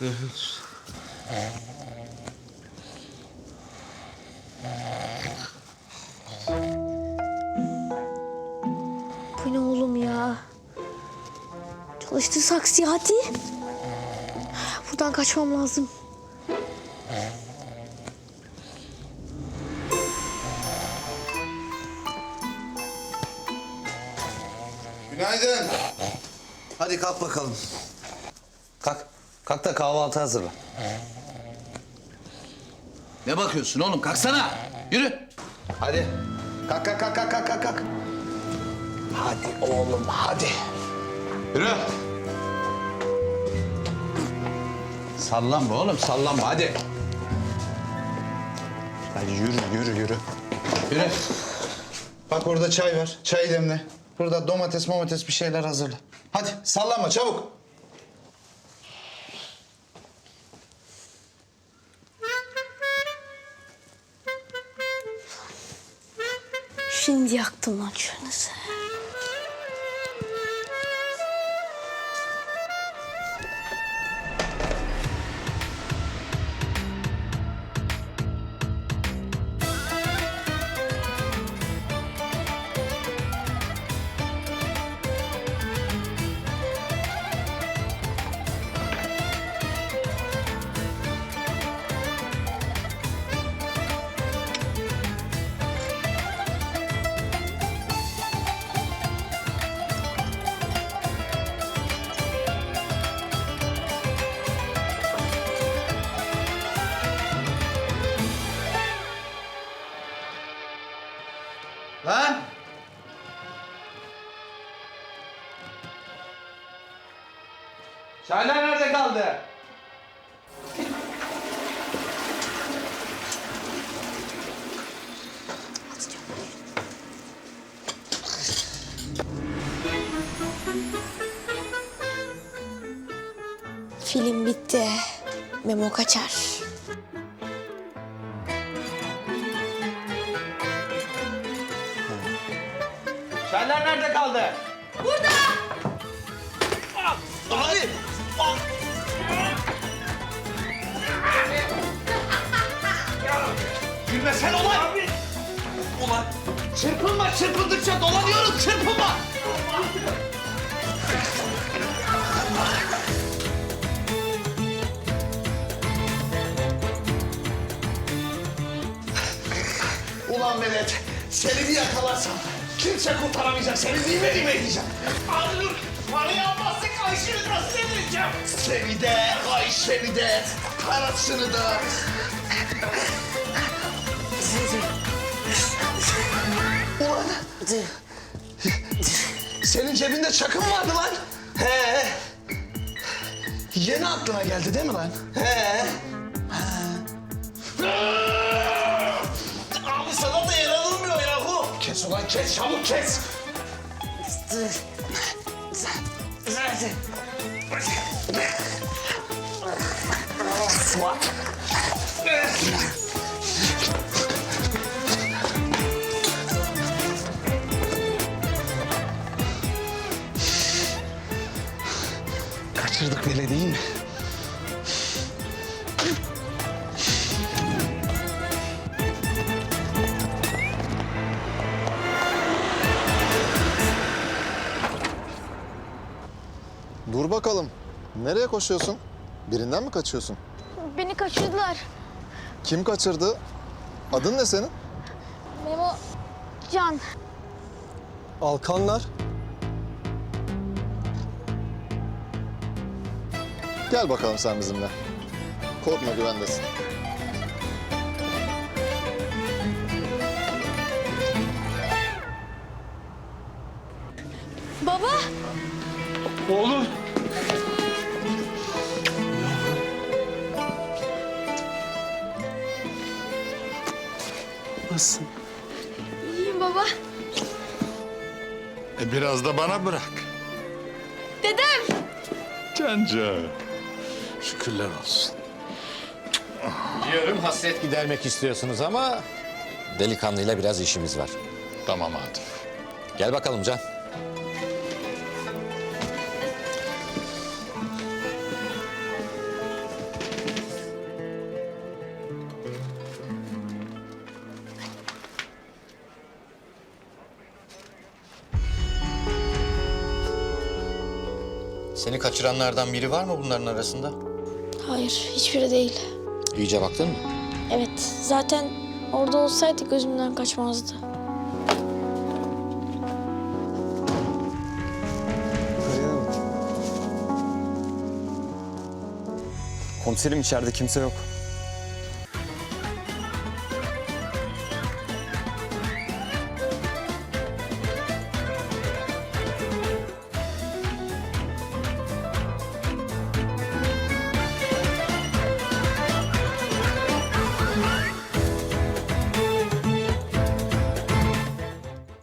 Bu ne oğlum ya? Çalıştır saksıyı hadi. Buradan kaçmam lazım. Günaydın. Hadi kalk bakalım. Kalk. Kalk da kahvaltı hazırla. Ne bakıyorsun oğlum? Kalksana. Yürü. Hadi. Kalk kalk kalk kalk kalk kalk. Hadi oğlum hadi. Yürü. Sallanma oğlum sallanma hadi. Hadi yürü yürü yürü. Yürü. Bak orada çay var. Çay demle. Burada domates domates bir şeyler hazırla. Hadi sallanma çabuk. Şimdi yaktım lan şuranızı. Lan. Çaylar nerede kaldı? Film bitti. Memo kaçar. Çaylar nerede kaldı? Burada. Abi. Gülmesen ulan. Ulan çırpınma çırpıldıkça dolanıyoruz çırpınma. Ulan Velet, seni bir yakalarsam kimse kurtaramayacak. Seni lime lime edeceğim. Anlık, parayı almazsak Ayşe'yi nasıl edeceğim? Seni de, Ayşe'ni de, parasını da. Ulan, senin cebinde çakın vardı lan. He. Yeni aklına geldi değil mi lan? He. Kes çabuk kes. Fuat. Kaçırdık bile değil mi? Dur bakalım. Nereye koşuyorsun? Birinden mi kaçıyorsun? Beni kaçırdılar. Kim kaçırdı? Adın ne senin? Memo, Can. Alkanlar. Gel bakalım sen bizimle. Korkma güvendesin. Baba. Nasılsın? İyiyim baba. E biraz da bana bırak. Dedem. Canca. Şükürler olsun. Diyorum hasret gidermek istiyorsunuz ama delikanlıyla biraz işimiz var. Tamam Atıf. Gel bakalım Can. Seni kaçıranlardan biri var mı bunların arasında? Hayır, hiçbiri değil. İyice baktın mı? Evet, zaten orada olsaydı gözümden kaçmazdı. Komiserim içeride kimse yok.